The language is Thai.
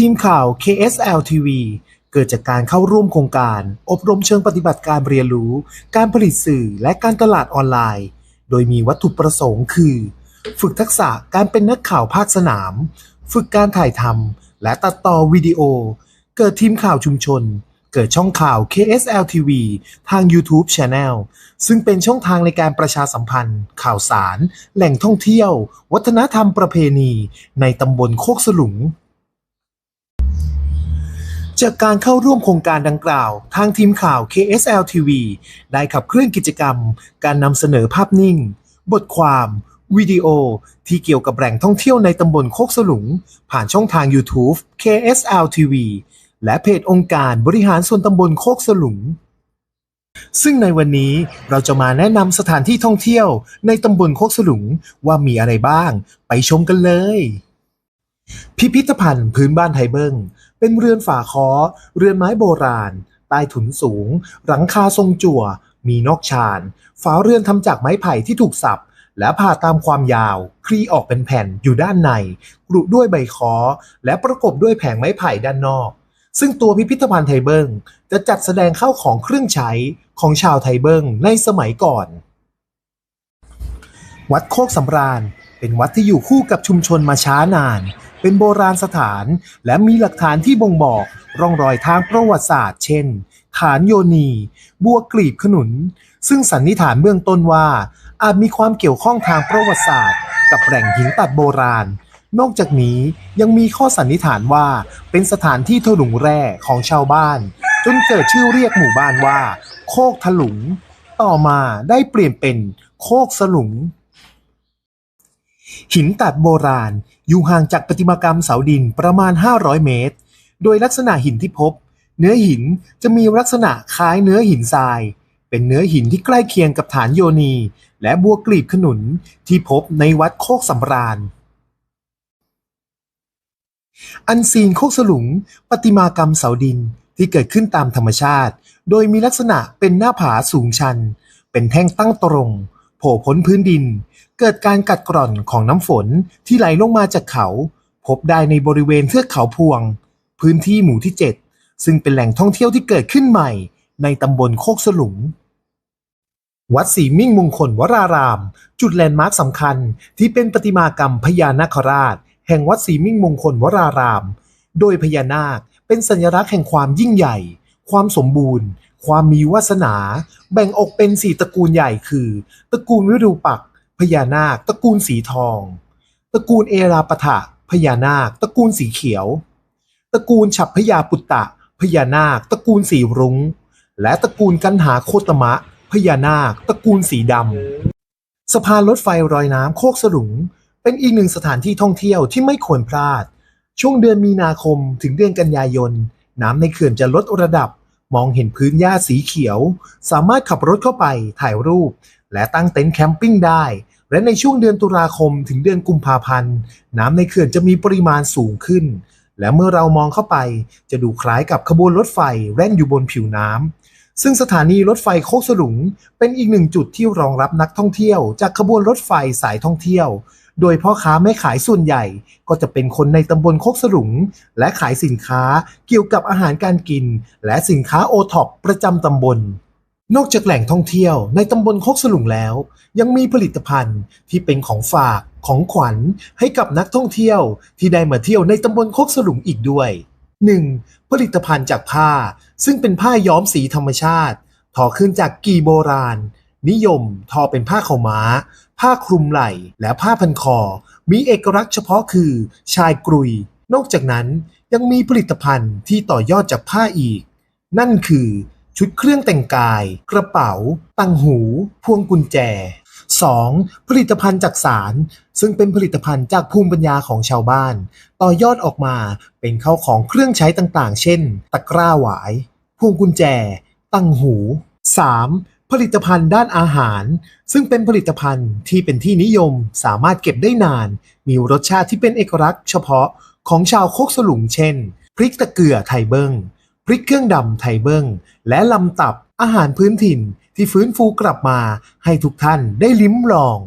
ทีมข่าว KSL TV เกิดจากการเข้าร่วมโครงการ อบรมเชิงปฏิบัติการเรียนรู้ การผลิตสื่อและการตลาดออนไลน์ โดยมีวัตถุประสงค์คือ ฝึกทักษะการเป็นนักข่าวภาคสนาม ฝึกการถ่ายทำและตัดต่อวิดีโอ เกิดทีมข่าวชุมชน เกิดช่องข่าว KSL TV ทาง YouTube Channel ซึ่งเป็นช่องทางในการประชาสัมพันธ์ ข่าวสาร แหล่งท่องเที่ยว วัฒนธรรมประเพณี ในตำบลโคกสลุง จากการเข้าร่วมโครงการดังกล่าว ทางทีมข่าว KSL TV ได้ขับเคลื่อนกิจกรรม การนำเสนอภาพนิ่ง บทความ วิดีโอ ที่เกี่ยวกับแหล่งท่องเที่ยวในตำบลโคกสลุง ผ่านช่องทาง YouTube KSL TV และเพจองค์การบริหารส่วนตำบลโคกสลุง ซึ่งในวันนี้เราจะมาแนะนำสถานที่ท่องเที่ยวในตำบลโคกสลุงว่ามีอะไรบ้าง ไปชมกันเลย พิพิธภัณฑ์พื้นบ้านไทยเบิ้ง เป็นเรือนฝาคอเรือนไม้โบราณ ใต้ถุนสูง หลังคาทรงจั่ว มีนอกชาน ฝาเรือนทำจากไม้ไผ่ที่ถูกสับ และผ่าตามความยาว คลี่ออกเป็นแผ่นอยู่ด้านในกรุด้วยใบคอ และประกบด้วยแผงไม้ไผ่ด้านนอก ซึ่งตัวพิพิธภัณฑ์ไทเบิงจะจัดแสดงเข้าของเครื่องใช้ของชาวไทเบิงในสมัยก่อน วัดโคกสำราญ เป็นวัดที่อยู่คู่กับชุมชนมาช้านาน เป็นโบราณสถาน และมีหลักฐานที่บ่งบอกร่องรอยทางประวัติศาสตร์ เช่น ฐานโยนี บัวกลีบขนุน ซึ่งสันนิษฐานเบื้องต้นว่า อาจมีความเกี่ยวข้องทางประวัติศาสตร์ กับแหล่งหินตัดโบราณ นอกจากนี้ยังมีข้อสันนิษฐานว่าเป็นสถานที่ถลุงแร่ของชาวบ้าน จนเกิดชื่อเรียกหมู่บ้านว่า โคกถลุง ต่อมาได้เปลี่ยนเป็นโคกสลุง หินตัดโบราณ อยู่ห่างจากประติมากรรมเสาดินประมาณ 500 เมตร โดยลักษณะหินที่พบ เนื้อหินจะมีลักษณะคล้ายเนื้อหินทราย เป็นเนื้อหินที่ใกล้เคียงกับฐานโยนี และบัวกลีบขนุนที่พบในวัดโคกสำราญ อันซีนโคกสลุงประติมากรรมเสาดินที่เกิดขึ้นตามธรรมชาติ โดยมีลักษณะเป็นหน้าผาสูงชัน เป็นแท่งตั้งตรง โผล่พ้นพื้นดิน เกิดการกัดกร่อนของน้ำฝนที่ไหลลงมาจากเขา พบได้ในบริเวณเทือกเขาพวง พื้นที่หมู่ที่ 7 ซึ่งเป็นแหล่งท่องเที่ยวที่เกิดขึ้นใหม่ ในตำบลโคกสลุงวัดศรีมิ่งมงคลวราราม จุดแลนด์มาร์คสำคัญที่เป็นประติมากรรมพญานาคราช แห่งวัดศรีมิ่งมงคลวราราม โดยพญานาคเป็นสัญลักษณ์แห่งความยิ่งใหญ่ ความสมบูรณ์ ความมีวาสนา แบ่งออกเป็นสี่ตระกูลใหญ่คือ ตระกูลวิรูปักษ์พญานาค ตระกูลสีทอง ตระกูลเอราปะทะพญานาค ตระกูลสีเขียว ตระกูลฉับพญาปุตตะพญานาค ตระกูลสีรุง้ง และตระกูลกันหาโคตมะ พญานาค ตระกูลสีดำสะพานรถไฟรอยน้ำโคกสลุง เป็นอีกหนึ่งสถานที่ท่องเที่ยวที่ไม่ควรพลาด ช่วงเดือนมีนาคมถึงเดือนกันยายน น้ำในเขื่อนจะลดระดับ มองเห็นพื้นหญ้าสีเขียว สามารถขับรถเข้าไปถ่ายรูป และตั้งเต็นท์แคมปิ้งได้ และในช่วงเดือนตุลาคมถึงเดือนกุมภาพันธ์ น้ำในเขื่อนจะมีปริมาณสูงขึ้น และเมื่อเรามองเข้าไป จะดูคล้ายกับขบวนรถไฟแล่นอยู่บนผิวน้ำซึ่งสถานีรถไฟโคกสลุง เป็นอีกหนึ่งจุดที่รองรับนักท่องเที่ยว จากขบวนรถไฟสายท่องเที่ยว โดยพ่อค้าแม่ขายส่วนใหญ่ ก็จะเป็นคนในตำบลโคกสลุง และขายสินค้าเกี่ยวกับอาหารการกิน และสินค้าโอท็อปประจำตำบล นอกจากแหล่งท่องเที่ยวในตำบลโคกสลุงแล้ว ยังมีผลิตภัณฑ์ที่เป็นของฝากของขวัญให้กับนักท่องเที่ยวที่ได้มาเที่ยวในตำบลโคกสลุงอีกด้วย 1. ผลิตภัณฑ์จากผ้า ซึ่งเป็นผ้าย้อมสีธรรมชาติ ทอขึ้นจากกีโบราณ นิยมทอเป็นผ้าขาวม้า ผ้าคลุมไหล่ และผ้าพันคอ มีเอกลักษณ์เฉพาะคือชายกรุย นอกจากนั้นยังมีผลิตภัณฑ์ที่ต่อยอดจากผ้าอีก นั่นคือชุดเครื่องแต่งกาย กระเป๋า ตังหู พวงกุญแจ 2. ผลิตภัณฑ์จากสาร ซึ่งเป็นผลิตภัณฑ์จากภูมิปัญญาของชาวบ้าน ต่อยอดออกมาเป็นเข้าของเครื่องใช้ต่างๆ เช่น ตะกร้าหวาย พวงกุญแจ ตังหู 3. ผลิตภัณฑ์ด้านอาหาร ซึ่งเป็นผลิตภัณฑ์ที่เป็นที่นิยมสามารถเก็บได้นาน มีรสชาติที่เป็นเอกลักษณ์เฉพาะของชาวโคกสลุงเช่น พริกตะเกียไทยเบิง้งพริกเครื่องดำไทยเบิ้งและลำตับอาหารพื้นถิ่นที่ฟื้นฟูกลับมาให้ทุกท่านได้ลิ้มลอง